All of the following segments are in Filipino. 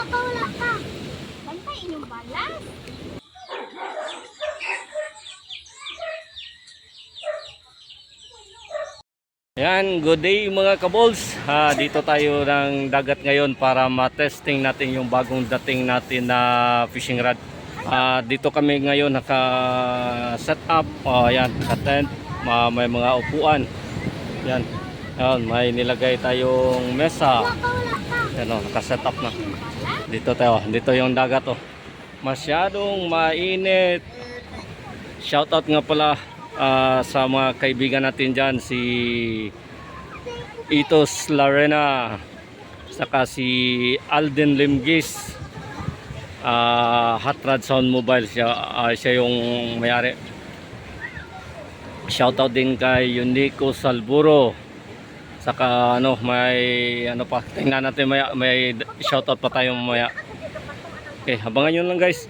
Wala ka, wala ka. Bantay inyong balas. Yan, good day mga kabols. Ah, dito tayo ng dagat ngayon para matesting natin yung bagong dating natin na fishing rod. Ah, dito kami ngayon naka set up. Oh, yan, naka tent. Ma- may mga upuan. Yan. Yan, may nilagay tayong mesa. Yan oh, naka set up na. Dito tayo, dito yung dagat oh. Masyadong mainit. Shoutout nga pala ah, sa mga kaibigan natin dyan si Itos Larena saka si Alden Limgis ah Hot Rod Sound Mobile siya, ah, siya yung mayari shoutout din kay Unico Salburo saka ano may ano pa tingnan natin may, may shoutout pa tayo mamaya. Okay abangan nyo lang guys.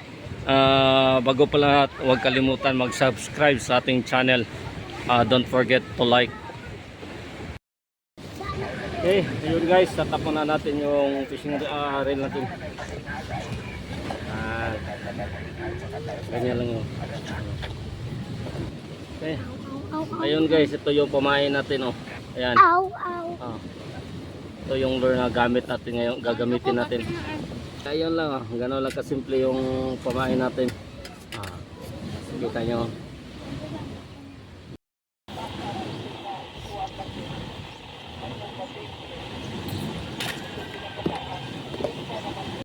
Ah, bago pa lahat huwag kalimutan mag subscribe sa ating channel. Ah, don't forget to like. Okay, ayun guys, tatapon na natin yung fishing uh, reel natin. Ganyan lang yun. Okay, ayun guys, ito yung pamain natin oh. Ayan. aw, aw. Ah. Ito yung lure na gamit natin ngayon, gagamitin natin. Ayun lang ah, gano'n lang kasimple yung pamain natin. Ah, kita nyo.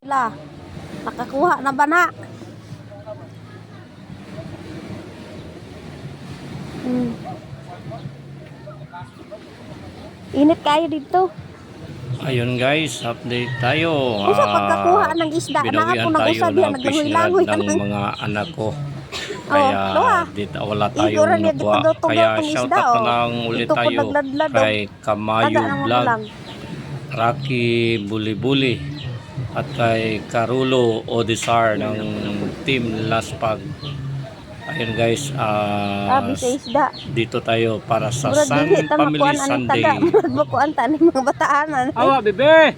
La, nakakuha na ba na? Hmm. Init kayo dito. Ayun guys, update tayo. Kung sa Ah, pagkakuha ng isda, na binawian ako fishing rod naglangoy-langoy ng mga anak ko. Oh, Kaya loa. dito wala tayong nakuha. Kaya shout out na oh. lang ulit tayo oh. kay Kamayo Vlog. Rocky Bulibuli at kay Carulo Odisar ng Team Laspag. Ayun guys, ah, Sabi sa isda. dito tayo para sa Murag Sun dili ta Family makuan Sunday. taga. Murag makuan ta ni mga bataanan. Awa, bebe!